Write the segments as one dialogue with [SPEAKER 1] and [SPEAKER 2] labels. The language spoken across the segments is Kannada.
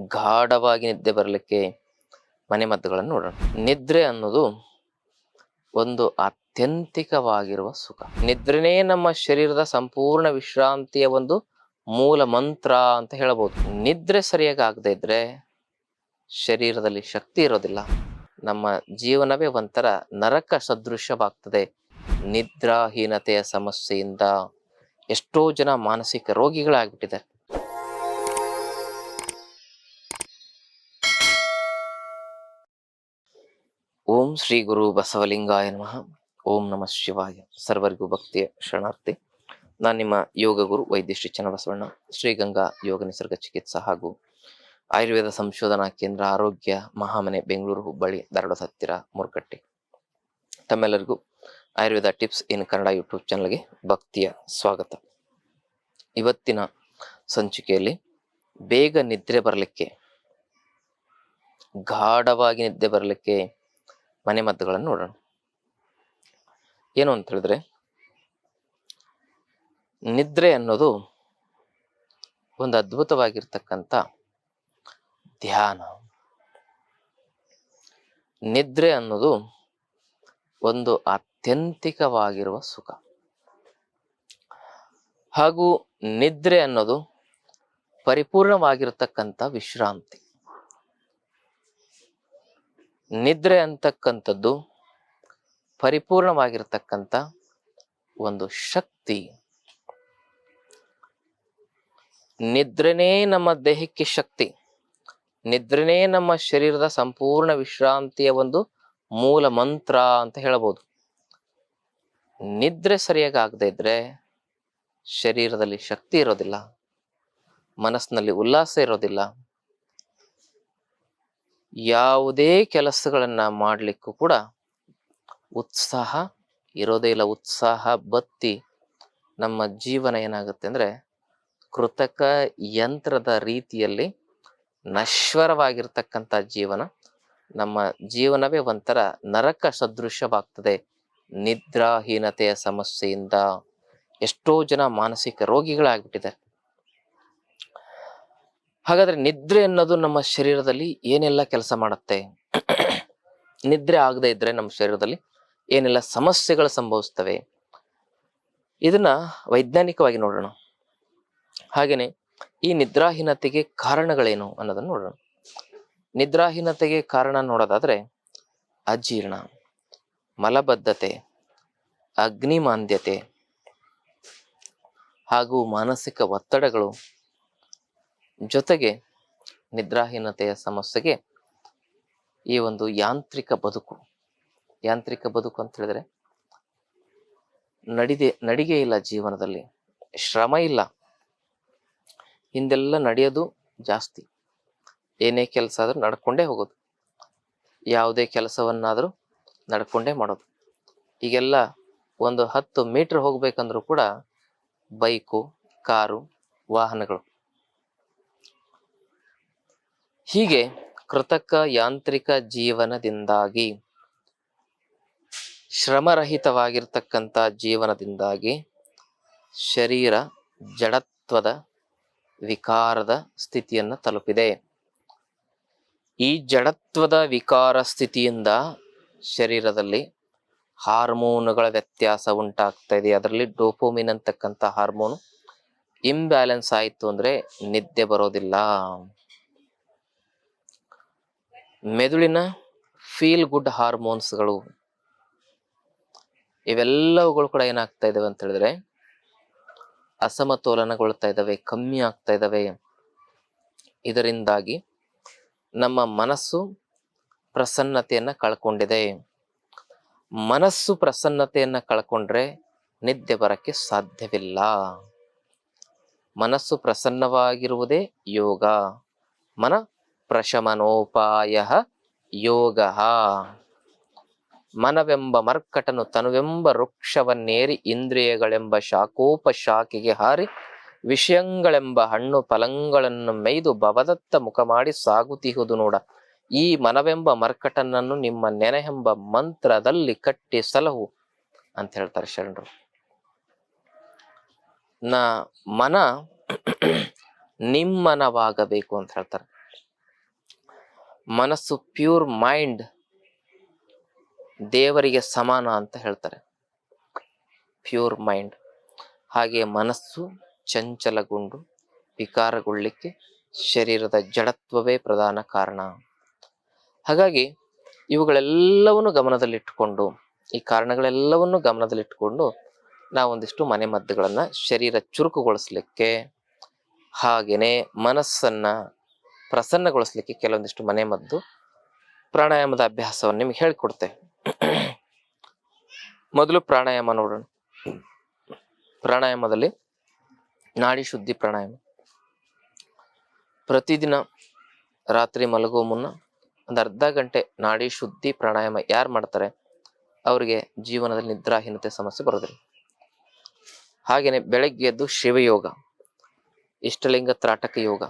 [SPEAKER 1] ಗಾಢವಾಗಿ ನಿದ್ದೆ ಬರಲಿಕ್ಕೆ ಮನೆಮದ್ದುಗಳನ್ನು ನೋಡೋಣ. ನಿದ್ರೆ ಅನ್ನೋದು ಒಂದು ಆತ್ಯಂತಿಕವಾಗಿರುವ ಸುಖ. ನಿದ್ರೆನೇ ನಮ್ಮ ಶರೀರದ ಸಂಪೂರ್ಣ ವಿಶ್ರಾಂತಿಯ ಒಂದು ಮೂಲ ಮಂತ್ರ ಅಂತ ಹೇಳಬಹುದು ನಿದ್ರೆ ಸರಿಯಾಗಿ ಆಗದೇ ಇದ್ರೆ ಶರೀರದಲ್ಲಿ ಶಕ್ತಿ ಇರೋದಿಲ್ಲ. ನಮ್ಮ ಜೀವನವೇ ಒಂಥರ ನರಕ ಸದೃಶವಾಗ್ತದೆ ನಿದ್ರಾಹೀನತೆಯ ಸಮಸ್ಯೆಯಿಂದ ಎಷ್ಟೋ ಜನ ಮಾನಸಿಕ ರೋಗಿಗಳಾಗ್ಬಿಟ್ಟಿದ್ದಾರೆ. ಓಂ ಶ್ರೀ ಗುರು ಬಸವಲಿಂಗಾಯ ನಮಃ. ಓಂ ನಮಃ ಶಿವಾಯ. ಸರ್ವರಿಗೂ ಭಕ್ತಿಯ ಶರಣಾರ್ಥಿ. ನಾನು ನಿಮ್ಮ ಯೋಗ ಗುರು ವೈದ್ಯ ಶ್ರೀ ಚನ್ನಬಸವಣ್ಣ ಶ್ರೀಗಂಗಾ ಯೋಗ ನಿಸರ್ಗ ಚಿಕಿತ್ಸಾ ಹಾಗೂ ಆಯುರ್ವೇದ ಸಂಶೋಧನಾ ಕೇಂದ್ರ ಆರೋಗ್ಯ ಮಹಾಮನೆ ಬೆಂಗಳೂರು ಹುಬ್ಬಳ್ಳಿ, ಧಾರವಾಡ ಸತ್ತಿರ ಮುರುಕಟ್ಟೆ. ತಮ್ಮೆಲ್ಲರಿಗೂ Ayurveda tips in Kannada YouTube ಚಾನಲ್ಗೆ ಭಕ್ತಿಯ ಸ್ವಾಗತ. ಇವತ್ತಿನ ಸಂಚಿಕೆಯಲ್ಲಿ ಬೇಗ ನಿದ್ರೆ ಬರಲಿಕ್ಕೆ, ಗಾಢವಾಗಿ ನಿದ್ದೆ ಬರಲಿಕ್ಕೆ ಮನೆಮದ್ದುಗಳನ್ನು ನೋಡೋಣ. ಏನು ಅಂತ ಹೇಳಿದ್ರೆ, ನಿದ್ರೆ ಅನ್ನೋದು ಒಂದು ಅದ್ಭುತವಾಗಿರ್ತಕ್ಕಂಥ ಧ್ಯಾನ. ನಿದ್ರೆ ಅನ್ನೋದು ಒಂದು ಆತ್ಯಂತಿಕವಾಗಿರುವ ಸುಖ. ಹಾಗೂ ನಿದ್ರೆ ಅನ್ನೋದು ಪರಿಪೂರ್ಣವಾಗಿರತಕ್ಕಂಥ ವಿಶ್ರಾಂತಿ. ನಿದ್ರೆ ಅಂತಕ್ಕಂಥದ್ದು ಪರಿಪೂರ್ಣವಾಗಿರ್ತಕ್ಕಂಥ ಒಂದು ಶಕ್ತಿ. ನಿದ್ರೆನೇ ನಮ್ಮ ದೇಹಕ್ಕೆ ಶಕ್ತಿ. ನಿದ್ರೆನೇ ನಮ್ಮ ಶರೀರದ ಸಂಪೂರ್ಣ ವಿಶ್ರಾಂತಿಯ ಒಂದು ಮೂಲ ಮಂತ್ರ ಅಂತ ಹೇಳಬಹುದು. ನಿದ್ರೆ ಸರಿಯಾಗಿ ಆಗದೆ ಇದ್ರೆ ಶರೀರದಲ್ಲಿ ಶಕ್ತಿ ಇರೋದಿಲ್ಲ, ಮನಸ್ಸಿನಲ್ಲಿ ಉಲ್ಲಾಸ ಇರೋದಿಲ್ಲ ಯಾವುದೇ ಕೆಲಸಗಳನ್ನು ಮಾಡಲಿಕ್ಕೂ ಕೂಡ ಉತ್ಸಾಹ, ಇರೋದೇ ಇಲ್ಲ ಉತ್ಸಾಹ, ಬತ್ತಿ ನಮ್ಮ ಜೀವನ ಏನಾಗುತ್ತೆ ಅಂದರೆ ಕೃತಕ ಯಂತ್ರದ ರೀತಿಯಲ್ಲಿ ನಶ್ವರವಾಗಿರ್ತಕ್ಕಂಥ ಜೀವನ. ನಮ್ಮ ಜೀವನವೇ ಒಂಥರ ನರಕ ಸದೃಶವಾಗ್ತದೆ. ನಿದ್ರಾಹೀನತೆಯ ಸಮಸ್ಯೆಯಿಂದ ಎಷ್ಟೋ ಜನ ಮಾನಸಿಕ ರೋಗಿಗಳಾಗ್ಬಿಟ್ಟಿದ್ದಾರೆ. ಹಾಗಾದ್ರೆ ನಿದ್ರೆ ಅನ್ನೋದು ನಮ್ಮ ಶರೀರದಲ್ಲಿ ಏನೆಲ್ಲ ಕೆಲಸ ಮಾಡುತ್ತೆ? ನಿದ್ರೆ ಆಗದೆ ಇದ್ರೆ ನಮ್ಮ ಶರೀರದಲ್ಲಿ ಏನೆಲ್ಲ ಸಮಸ್ಯೆಗಳು ಸಂಭವಿಸ್ತವೆ? ಇದನ್ನ ವೈಜ್ಞಾನಿಕವಾಗಿ ನೋಡೋಣ. ಹಾಗೇನೆ ಈ ನಿದ್ರಾಹೀನತೆಗೆ ಕಾರಣಗಳೇನು ಅನ್ನೋದನ್ನ ನೋಡೋಣ. ನಿದ್ರಾಹೀನತೆಗೆ ಕಾರಣ ನೋಡೋದಾದ್ರೆ ಅಜೀರ್ಣ, ಮಲಬದ್ಧತೆ, ಅಗ್ನಿಮಾಂದ್ಯತೆ ಹಾಗೂ ಮಾನಸಿಕ ಒತ್ತಡಗಳು ಜೊತೆಗೆ ನಿದ್ರಾಹೀನತೆಯ ಸಮಸ್ಯೆಗೆ ಈ ಒಂದು ಯಾಂತ್ರಿಕ ಬದುಕು ಯಾಂತ್ರಿಕ ಬದುಕು ಅಂತ ಹೇಳಿದ್ರೆ ನಡಿದೆ ನಡಿಗೆ ಇಲ್ಲ ಜೀವನದಲ್ಲಿ. ಶ್ರಮ ಇಲ್ಲ. ಹಿಂದೆಲ್ಲ ನಡೆಯೋದು ಜಾಸ್ತಿ. ಏನೇ ಕೆಲಸ ಆದರೂ ನಡ್ಕೊಂಡೇ ಹೋಗೋದು. ಯಾವುದೇ ಕೆಲಸವನ್ನಾದರೂ ನಡ್ಕೊಂಡೇ ಮಾಡೋದು. ಈಗೆಲ್ಲ ಒಂದು ಹತ್ತು ಮೀಟ್ರ್ ಹೋಗ್ಬೇಕಂದ್ರೂ ಕೂಡ ಬೈಕು, ಕಾರು, ವಾಹನಗಳು ಹೀಗೆ ಕೃತಕ ಯಾಂತ್ರಿಕ ಜೀವನದಿಂದಾಗಿ, ಶ್ರಮರಹಿತವಾಗಿರ್ತಕ್ಕಂಥ ಜೀವನದಿಂದಾಗಿ ಶರೀರ ಜಡತ್ವದ ವಿಕಾರದ ಸ್ಥಿತಿಯನ್ನು ತಲುಪಿದೆ. ಈ ಜಡತ್ವದ ವಿಕಾರ ಸ್ಥಿತಿಯಿಂದ ಶರೀರದಲ್ಲಿ ಹಾರ್ಮೋನುಗಳ ವ್ಯತ್ಯಾಸ ಉಂಟಾಗ್ತಾ ಇದೆ. ಅದರಲ್ಲಿ ಡೋಪೋಮಿನ್ ಅಂತಕ್ಕಂಥ ಹಾರ್ಮೋನು ಇಂಬ್ಯಾಲೆನ್ಸ್ ಆಯಿತು ಅಂದರೆ ನಿದ್ದೆ ಬರೋದಿಲ್ಲ. ಮೆದುಳಿನ ಫೀಲ್ ಗುಡ್ ಹಾರ್ಮೋನ್ಸ್ಗಳು ಇವೆಲ್ಲವುಗಳು ಕೂಡ ಏನಾಗ್ತಾ ಇದಾವೆ ಅಂತ ಹೇಳಿದ್ರೆ ಅಸಮತೋಲನಗೊಳ್ತಾ ಇದ್ದಾವೆ ಕಮ್ಮಿ ಆಗ್ತಾ ಇದ್ದಾವೆ ಇದರಿಂದಾಗಿ ನಮ್ಮ ಮನಸ್ಸು ಪ್ರಸನ್ನತೆಯನ್ನು ಕಳ್ಕೊಂಡಿದೆ. ಮನಸ್ಸು ಪ್ರಸನ್ನತೆಯನ್ನು ಕಳ್ಕೊಂಡ್ರೆ ನಿದ್ದೆ ಬರಕ್ಕೆ ಸಾಧ್ಯವಿಲ್ಲ. ಮನಸ್ಸು ಪ್ರಸನ್ನವಾಗಿರುವುದೇ ಯೋಗ. ಮನ ಪ್ರಶಮನೋಪಾಯ ಯೋಗ. ಮನವೆಂಬ ಮರ್ಕಟನು ತನುವೆಂಬ ವೃಕ್ಷವನ್ನೇರಿ ಇಂದ್ರಿಯಗಳೆಂಬ ಶಾಖೋಪಶಾಖೆಗೆ ಹಾರಿ ವಿಷಯಗಳೆಂಬ ಹಣ್ಣು ಫಲಗಳನ್ನು ಮೇಯ್ದು ಭವದತ್ತ ಮುಖ ಮಾಡಿ ಸಾಗುತ್ತಿಹುದು ನೋಡ. ಈ ಮನವೆಂಬ ಮರ್ಕಟನನ್ನು ನಿಮ್ಮ ನೆನೆಹೆಂಬ ಮಂತ್ರದಲ್ಲಿ ಕಟ್ಟಿ ಸಲಹು ಅಂತ ಹೇಳ್ತಾರೆ ಶರಣರು. ನ ಮನ ನಿಮ್ಮನವಾಗಬೇಕು ಅಂತ ಹೇಳ್ತಾರೆ. ಮನಸ್ಸು ಪ್ಯೂರ್ ಮೈಂಡ್ ದೇವರಿಗೆ ಸಮಾನ ಅಂತ ಹೇಳ್ತಾರೆ. Pure mind. ಹಾಗೆ ಮನಸ್ಸು ಚಂಚಲಗೊಂಡು ವಿಕಾರಗೊಳ್ಳಿಕ್ಕೆ ಶರೀರದ ಜಡತ್ವವೇ ಪ್ರಧಾನ ಕಾರಣ. ಹಾಗಾಗಿ ಇವುಗಳೆಲ್ಲವನ್ನು ಗಮನದಲ್ಲಿಟ್ಟುಕೊಂಡು ಈ ಕಾರಣಗಳೆಲ್ಲವನ್ನು ಗಮನದಲ್ಲಿಟ್ಟುಕೊಂಡು ನಾವೊಂದಿಷ್ಟು ಮನೆ ಮದ್ದುಗಳನ್ನು ಶರೀರ ಚುರುಕುಗೊಳಿಸಲಿಕ್ಕೆ ಹಾಗೆಯೇ ಮನಸ್ಸನ್ನ ಪ್ರಸನ್ನಗೊಳಿಸ್ಲಿಕ್ಕೆ ಕೆಲವೊಂದಿಷ್ಟು ಮನೆ ಮದ್ದು ಪ್ರಾಣಾಯಾಮದ ಅಭ್ಯಾಸವನ್ನು ನಿಮ್ಗೆ ಹೇಳ್ಕೊಡ್ತೇವೆ ಮೊದಲು ಪ್ರಾಣಾಯಾಮ ನೋಡೋಣ. ಪ್ರಾಣಾಯಾಮದಲ್ಲಿ ನಾಡಿ ಶುದ್ಧಿ ಪ್ರಾಣಾಯಾಮ. ಪ್ರತಿದಿನ ರಾತ್ರಿ ಮಲಗುವ ಮುನ್ನ ಒಂದು ಅರ್ಧ ಗಂಟೆ ನಾಡಿ ಶುದ್ಧಿ ಪ್ರಾಣಾಯಾಮ ಯಾರು ಮಾಡ್ತಾರೆ? ಅವರಿಗೆ ಜೀವನದಲ್ಲಿ ನಿದ್ರಾಹೀನತೆ ಸಮಸ್ಯೆ ಬರೋದಿಲ್ಲ. ಹಾಗೆಯೇ ಬೆಳಗ್ಗೆ ಎದ್ದು ಶಿವಯೋಗ, ಇಷ್ಟಲಿಂಗ ತ್ರಾಟಕ ಯೋಗ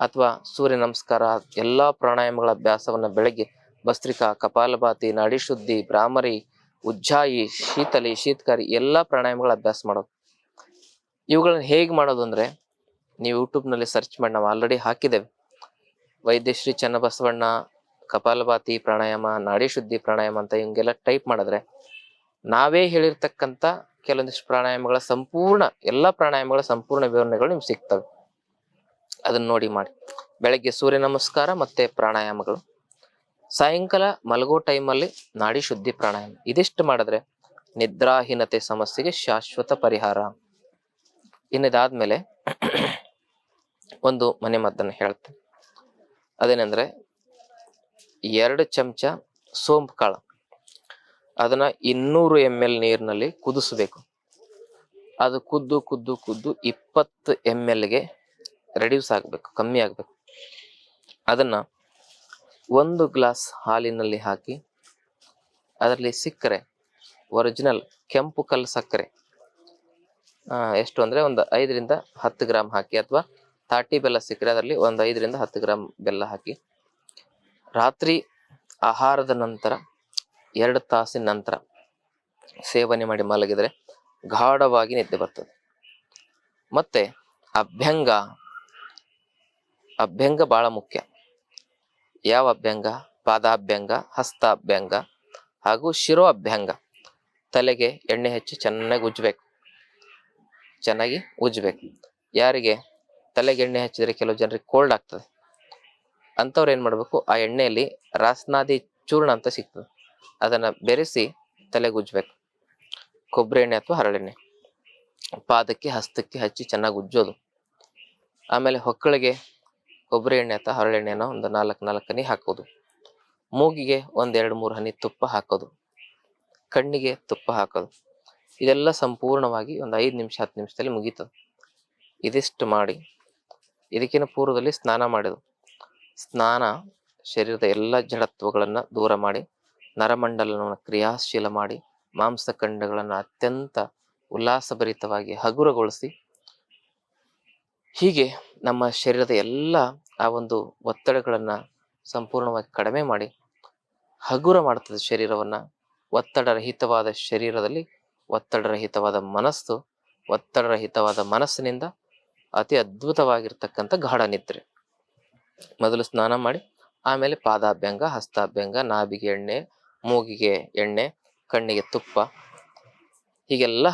[SPEAKER 1] ಅಥವಾ ಸೂರ್ಯ ನಮಸ್ಕಾರ, ಎಲ್ಲ ಪ್ರಾಣಾಯಾಮಗಳ ಅಭ್ಯಾಸವನ್ನು ಬೆಳಗ್ಗೆ ಭಸ್ತ್ರಿಕಾ, ಕಪಾಲಭಾತಿ, ನಾಡಿ ಶುದ್ಧಿ, ಭ್ರಾಮರಿ, ಉಜ್ಜಾಯಿ, ಶೀತಲಿ, ಶೀತಕಾರಿ ಎಲ್ಲ ಪ್ರಾಣಾಯಾಮಗಳ ಅಭ್ಯಾಸ ಮಾಡೋದು. ಇವುಗಳನ್ನ ಹೇಗೆ ಮಾಡೋದು ಅಂದರೆ, ನೀವು ಯೂಟ್ಯೂಬ್ನಲ್ಲಿ ಸರ್ಚ್ ಮಾಡಿ, ನಾವು ಆಲ್ರೆಡಿ ಹಾಕಿದ್ದೇವೆ. ವೈದ್ಯಶ್ರೀ ಚನ್ನಬಸವಣ್ಣ, ಕಪಾಲಭಾತಿ ಪ್ರಾಣಾಯಾಮ, ನಾಡಿ ಶುದ್ಧಿ ಪ್ರಾಣಾಯಾಮ ಅಂತ ಹಿಂಗೆಲ್ಲ ಟೈಪ್ ಮಾಡಿದ್ರೆ, ನಾವೇ ಹೇಳಿರ್ತಕ್ಕಂಥ ಕೆಲವೊಂದಿಷ್ಟು ಪ್ರಾಣಾಯಾಮಗಳ ಸಂಪೂರ್ಣ, ಎಲ್ಲ ಪ್ರಾಣಾಯಾಮಗಳ ಸಂಪೂರ್ಣ ವಿವರಣೆಗಳು ನಿಮ್ಗೆ ಸಿಗ್ತವೆ. ಅದನ್ನ ನೋಡಿ ಮಾಡಿ. ಬೆಳಗ್ಗೆ ಸೂರ್ಯ ನಮಸ್ಕಾರ ಮತ್ತೆ ಪ್ರಾಣಾಯಾಮಗಳು. ಸಾಯಂಕಾಲ ಮಲಗೋ ಟೈಮಲ್ಲಿ ನಾಡಿ ಶುದ್ಧಿ ಪ್ರಾಣಾಯಾಮ. ಇದಿಷ್ಟು ಮಾಡಿದ್ರೆ ನಿದ್ರಾಹೀನತೆ ಸಮಸ್ಯೆಗೆ ಶಾಶ್ವತ ಪರಿಹಾರ. ಇನ್ನಿದಾದ್ಮೇಲೆ ಒಂದು ಮನೆ ಮದ್ದನ್ನು ಹೇಳ್ತೇನೆ ಅದೇನೆಂದ್ರೆ ಎರಡು ಚಮಚ ಸೋಂಪು ಕಾಳು. ಅದನ್ನ ಇನ್ನೂರು ಎಂ ಎಲ್ ನೀರಿನಲ್ಲಿ ಕುದಿಸ್ಬೇಕು. ಅದು ಕುದ್ದು ಕುದ್ದು ಕುದ್ದು ಇಪ್ಪತ್ತು ಎಂ ಎಲ್ಗೆ ರೆಡ್ಯೂಸ್ ಆಗಬೇಕು, ಕಮ್ಮಿ ಆಗಬೇಕು. ಅದನ್ನ ಒಂದು ಗ್ಲಾಸ್ ಹಾಲಿನಲ್ಲಿ ಹಾಕಿ, ಅದರಲ್ಲಿ ಸಿಕ್ಕರೆ ಒರಿಜಿನಲ್ ಕೆಂಪು ಕಲ್ಲು ಸಕ್ಕರೆ ಎಷ್ಟು ಅಂದರೆ ಒಂದು ಐದರಿಂದ ಹತ್ತು ಗ್ರಾಮ್ ಹಾಕಿ, ಅಥವಾ ತಾಟಿ ಬೆಲ್ಲ ಸಿಕ್ಕರೆ, ಅದರಲ್ಲಿ ಒಂದು ಐದರಿಂದ ಹತ್ತು ಗ್ರಾಮ್ ಬೆಲ್ಲ ಹಾಕಿ, ರಾತ್ರಿ ಆಹಾರದ ನಂತರ, ಎರಡು ತಾಸಿನ ನಂತರ ಸೇವನೆ ಮಾಡಿ ಮಲಗಿದರೆ ಗಾಢವಾಗಿ ನಿದ್ದೆ ಬರ್ತದೆ. ಮತ್ತೆ ಅಭ್ಯಂಗ ಅಭ್ಯಂಗ ಬಹಳ ಮುಖ್ಯ. ಯಾವ ಅಭ್ಯಂಗ? ಪಾದಾಭ್ಯಂಗ ಹಸ್ತ ಅಭ್ಯಂಗ ಹಾಗೂ ಶಿರೋ ಅಭ್ಯಂಗ. ತಲೆಗೆ ಎಣ್ಣೆ ಹಚ್ಚಿ ಚೆನ್ನಾಗಿ ಉಜ್ಬೇಕು ಚೆನ್ನಾಗಿ ಉಜ್ಜಬೇಕು. ಯಾರಿಗೆ? ತಲೆಗೆ ಎಣ್ಣೆ ಹಚ್ಚಿದರೆ ಕೆಲವು ಜನರಿಗೆ ಕೋಲ್ಡ್ ಆಗ್ತದೆ. ಅಂಥವ್ರು ಏನು ಮಾಡಬೇಕು? ಆ ಎಣ್ಣೆಯಲ್ಲಿ ರಾಸನಾದಿ ಚೂರ್ಣ ಅಂತ ಸಿಗ್ತದೆ. ಅದನ್ನು ಬೆರೆಸಿ ತಲೆಗೆ ಉಜ್ಜಬೇಕು. ಕೊಬ್ಬರಿ ಎಣ್ಣೆ ಅಥವಾ ಹರಳೆಣ್ಣೆ. ಪಾದಕ್ಕೆ, ಹಸ್ತಕ್ಕೆ ಹಚ್ಚಿ ಚೆನ್ನಾಗಿ ಉಜ್ಜೋದು. ಆಮೇಲೆ ಹೊಕ್ಕಳಿಗೆ ಕೊಬ್ಬರಿ ಎಣ್ಣೆ ಅಥವಾ ಹರಳೆಣ್ಣೆನ ಒಂದು ನಾಲ್ಕು ನಾಲ್ಕು ಹನಿ ಹಾಕೋದು. ಮೂಗಿಗೆ ಒಂದೆರಡು ಮೂರು ಹನಿ ತುಪ್ಪ ಹಾಕೋದು. ಕಣ್ಣಿಗೆ ತುಪ್ಪ ಹಾಕೋದು. ಇದೆಲ್ಲ ಸಂಪೂರ್ಣವಾಗಿ ಒಂದು ಐದು ನಿಮಿಷ, ಹತ್ತು ನಿಮಿಷದಲ್ಲಿ ಮುಗೀತದೆ ಇದಿಷ್ಟು ಮಾಡಿ. ಇದಕ್ಕಿಂತ ಪೂರ್ವದಲ್ಲಿ ಸ್ನಾನ ಮಾಡೋದು. ಸ್ನಾನ ಶರೀರದ ಎಲ್ಲ ಜಡತ್ವಗಳನ್ನು ದೂರ ಮಾಡಿ, ನರಮಂಡಲವನ್ನು ಕ್ರಿಯಾಶೀಲ ಮಾಡಿ ಮಾಂಸಖಂಡಗಳನ್ನು ಅತ್ಯಂತ ಉಲ್ಲಾಸಭರಿತವಾಗಿ ಹಗುರಗೊಳಿಸಿ, ಹೀಗೆ ನಮ್ಮ ಶರೀರದ ಎಲ್ಲ ಆ ಒಂದು ಒತ್ತಡಗಳನ್ನು ಸಂಪೂರ್ಣವಾಗಿ ಕಡಿಮೆ ಮಾಡಿ, ಹಗುರ ಮಾಡ್ತದೆ ಶರೀರವನ್ನು. ಒತ್ತಡರಹಿತವಾದ ಶರೀರದಲ್ಲಿ ಒತ್ತಡರಹಿತವಾದ ಮನಸ್ಸು ಒತ್ತಡರಹಿತವಾದ ಮನಸ್ಸಿನಿಂದ ಅತಿ ಅದ್ಭುತವಾಗಿರ್ತಕ್ಕಂಥ ಗಾಢ ನಿದ್ರೆ. ಮೊದಲು ಸ್ನಾನ ಮಾಡಿ, ಆಮೇಲೆ ಪಾದಾಭ್ಯಂಗ, ಹಸ್ತಾಭ್ಯಂಗ, ನಾಭಿಗೆ ಎಣ್ಣೆ, ಮೂಗಿಗೆ ಎಣ್ಣೆ, ಕಣ್ಣಿಗೆ ತುಪ್ಪ ಹೀಗೆಲ್ಲ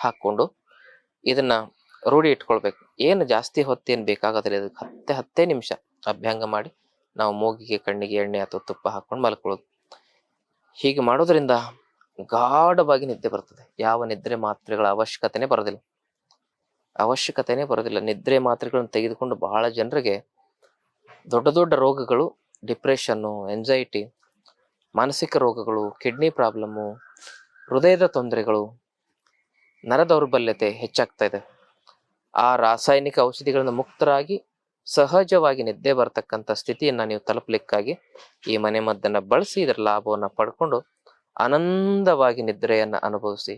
[SPEAKER 1] ಹಾಕ್ಕೊಂಡು ಇದನ್ನ ರೂಢಿ ಇಟ್ಕೊಳ್ಬೇಕು. ಏನು ಜಾಸ್ತಿ ಹೊತ್ತೇನು ಬೇಕಾಗೋದಿಲ್ಲ. ಅದಕ್ಕೆ ಹತ್ತೆ ಹತ್ತೇ ನಿಮಿಷ ಅಭ್ಯಂಗ ಮಾಡಿ ನಾವು ಮೂಗಿಗೆ, ಕಣ್ಣಿಗೆ ಎಣ್ಣೆ ಅಥವಾ ತುಪ್ಪ ಹಾಕೊಂಡು ಮಲ್ಕೊಳ್ಳೋದು. ಹೀಗೆ ಮಾಡೋದ್ರಿಂದ ಗಾಢವಾಗಿ ನಿದ್ದೆ ಬರ್ತದೆ. ಯಾವ ನಿದ್ರೆ ಮಾತ್ರೆಗಳ ಅವಶ್ಯಕತೆನೇ ಬರೋದಿಲ್ಲ. ಅವಶ್ಯಕತೆನೇ ಬರೋದಿಲ್ಲ. ನಿದ್ರೆ ಮಾತ್ರೆಗಳನ್ನು ತೆಗೆದುಕೊಂಡು ಬಹಳ ಜನರಿಗೆ ದೊಡ್ಡ ದೊಡ್ಡ ರೋಗಗಳು, ಡಿಪ್ರೆಷನ್ನು ಎಂಜೈಟಿ ಮಾನಸಿಕ ರೋಗಗಳು, ಕಿಡ್ನಿ ಪ್ರಾಬ್ಲಮ್ಮು, ಹೃದಯದ ತೊಂದರೆಗಳು ನರ ದೌರ್ಬಲ್ಯತೆ ಹೆಚ್ಚಾಗ್ತಾ ಇದೆ. ಆ ರಾಸಾಯನಿಕ ಔಷಧಿಗಳಿಂದ ಮುಕ್ತರಾಗಿ ಸಹಜವಾಗಿ ನಿದ್ದೆ ಬರ್ತಕ್ಕಂಥ ಸ್ಥಿತಿಯನ್ನು ನೀವು ತಲುಪಲಿಕ್ಕಾಗಿ ಈ ಮನೆ ಮದ್ದನ್ನು ಬಳಸಿ ಇದರ ಲಾಭವನ್ನು ಪಡ್ಕೊಂಡು ಆನಂದವಾಗಿ ನಿದ್ರೆಯನ್ನು ಅನುಭವಿಸಿ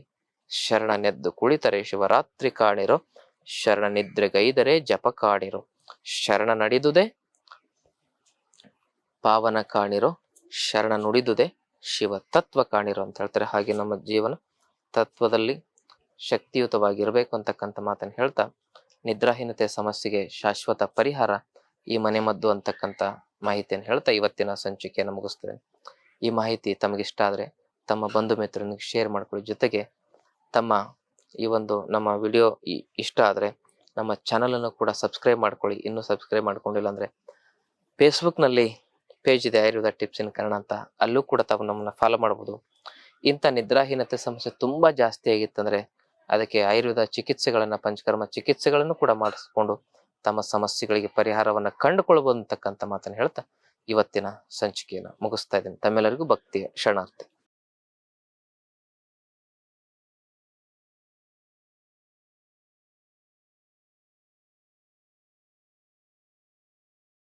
[SPEAKER 1] ಶರಣ ನೆದ್ದು ಕುಳಿತರೆ ಶಿವರಾತ್ರಿ ಕಾಣಿರೋ, ಶರಣ ನಿದ್ರೆಗೈದರೆ ಜಪ ಕಾಣಿರೋ. ಶರಣ ನಡೆದುದೆ, ಪಾವನ ಕಾಣಿರೋ, ಶರಣ ನುಡಿದುದೆ, ಶಿವ ತತ್ವ ಕಾಣಿರೋ ಅಂತ ಹೇಳ್ತಾರೆ. ಹಾಗೆ ನಮ್ಮ ಜೀವನ ತತ್ವದಲ್ಲಿ ಶಕ್ತಿಯುತವಾಗಿರ್ಬೇಕು ಅಂತಕ್ಕಂಥ ಮಾತನ್ನು ಹೇಳ್ತಾ ನಿದ್ರಾಹೀನತೆ ಸಮಸ್ಯೆಗೆ ಶಾಶ್ವತ ಪರಿಹಾರ ಈ ಮನೆ ಮದ್ದು ಅಂತಕ್ಕಂಥ ಮಾಹಿತಿಯನ್ನು ಹೇಳ್ತಾ ಇವತ್ತಿನ ಸಂಚಿಕೆಯನ್ನು ಮುಗಿಸ್ತೇನೆ. ಈ ಮಾಹಿತಿ ತಮಗಿಷ್ಟ ಆದರೆ ತಮ್ಮ ಬಂಧು ಮಿತ್ರನಿಗೆ ಶೇರ್ ಮಾಡ್ಕೊಳ್ಳಿ. ಜೊತೆಗೆ ತಮ್ಮ ಈ ಒಂದು ನಮ್ಮ ವಿಡಿಯೋ ಇಷ್ಟ ಆದರೆ ನಮ್ಮ ಚಾನಲನ್ನು ಕೂಡ ಸಬ್ಸ್ಕ್ರೈಬ್ ಮಾಡ್ಕೊಳ್ಳಿ. ಇನ್ನೂ ಸಬ್ಸ್ಕ್ರೈಬ್ ಮಾಡ್ಕೊಂಡಿಲ್ಲ ಅಂದರೆ ಫೇಸ್ಬುಕ್ನಲ್ಲಿ ಪೇಜ್ ಇದೆ ಆಯುರ್ವೇದ ಟಿಪ್ಸ್ ಇನ್ ಕನ್ನಡ ಅಂತ. ಅಲ್ಲೂ ಕೂಡ ತಾವು ನಮ್ಮನ್ನು ಫಾಲೋ ಮಾಡ್ಬೋದು. ಇಂಥ ನಿದ್ರಾಹೀನತೆ ಸಮಸ್ಯೆ ತುಂಬ ಜಾಸ್ತಿ ಆಗಿತ್ತಂದ್ರೆ ಅದಕ್ಕೆ ಆಯುರ್ವೇದ ಚಿಕಿತ್ಸೆಗಳನ್ನು, ಪಂಚಕರ್ಮ ಚಿಕಿತ್ಸೆಗಳನ್ನು ಕೂಡ ಮಾಡಿಸ್ಕೊಂಡು ತಮ್ಮ ಸಮಸ್ಯೆಗಳಿಗೆ ಪರಿಹಾರವನ್ನು ಕಂಡುಕೊಳ್ಬೋದು ಅಂತಕ್ಕಂಥ ಮಾತನ್ನು ಹೇಳ್ತಾ ಇವತ್ತಿನ ಸಂಚಿಕೆಯನ್ನು ಮುಗಿಸ್ತಾ ಇದ್ದೀನಿ. ತಮ್ಮೆಲ್ಲರಿಗೂ ಭಕ್ತಿಯ ಶರಣಾರ್ಥಿ.